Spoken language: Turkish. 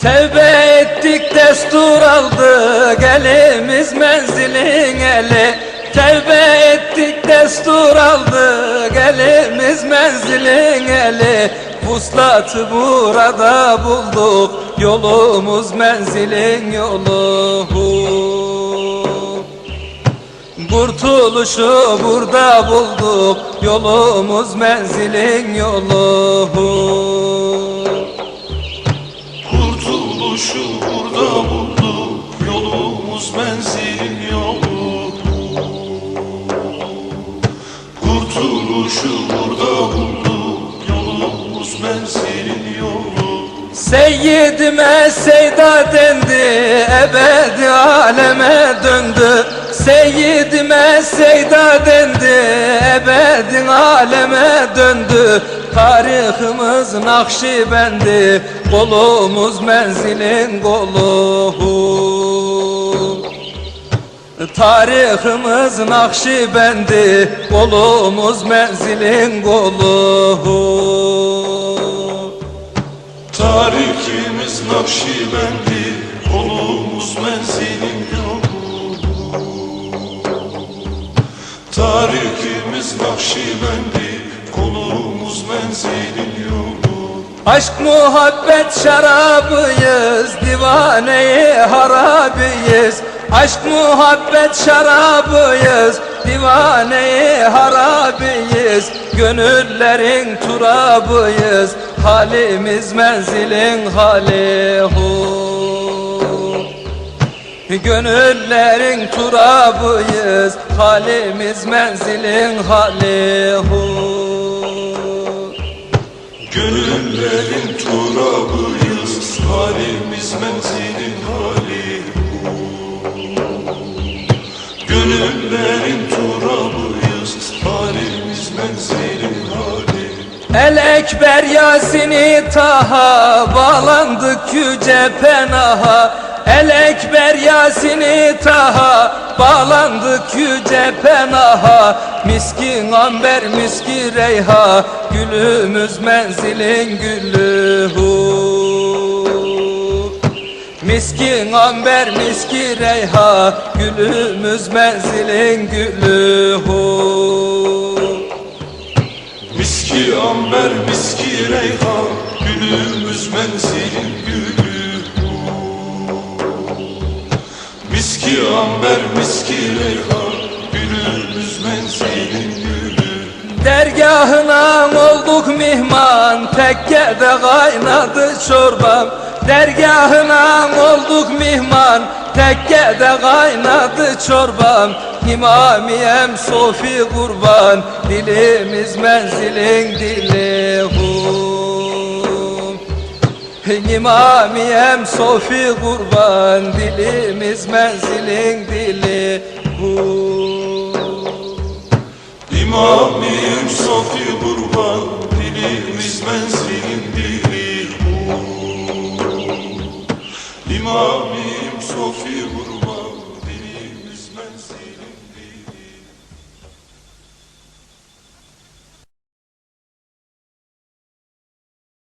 Tevbe ettik destur aldık elimiz menzilin eli. Tevbe ettik destur aldık elimiz menzilin eli. Vuslatı burada bulduk yolumuz menzilin yolu. Kurtuluşu burada bulduk yolumuz menzilin yolu Kurtuluşu burada bulduk Yolumuz menzilin yolu. Seyyidime seyda dendi ebedi aleme döndü. Seyyidime seyda dendi ebedi aleme döndü. Tarihimiz Nakşibendi kolumuz menzilin kolu Tarihimiz Nakşibendi kolumuz menzilin kolu. Tarikimiz Nakşibendi Kolumuz menzilin yolu Tarikimiz Nakşibendi Kolumuz menzilin yolu. Aşk muhabbet şarabıyız, divaneyi harabiyiz. Aşk muhabbet şarabıyız, divaneyi harabiyiz. Gönüllerin turabıyız, halimiz menzilin hali hu. Gönüllerin turabıyız, halimiz menzilin hali hu. Gönüllerin turabıyız Halimiz menzilin hali Gönüllerin turabıyız Halimiz menzilin El Ekber Yasin'i Taha Bağlandık yüce penaha. El Ekber Yasin'i Taha Bağlandık yüce penaha. Miskin amber miski reyha Gülümüz menzilin gülü hu. Miskin amber miski reyha Gülümüz menzilin gülü hu. Miski amber miski reyhan Gülümüz menzilin gülü Miski amber miski reyhan Gülümüz menzilin gülü Dergahına olduk mihman Tekkede kaynadı çorbam Dergahına olduk mihman Tekkede kaynadı çorbam İmamiyem sofi kurban Dilimiz menzilin dili hu. İmamiyem sofi kurban Dilimiz menzilin dili hu. İmamim Sofi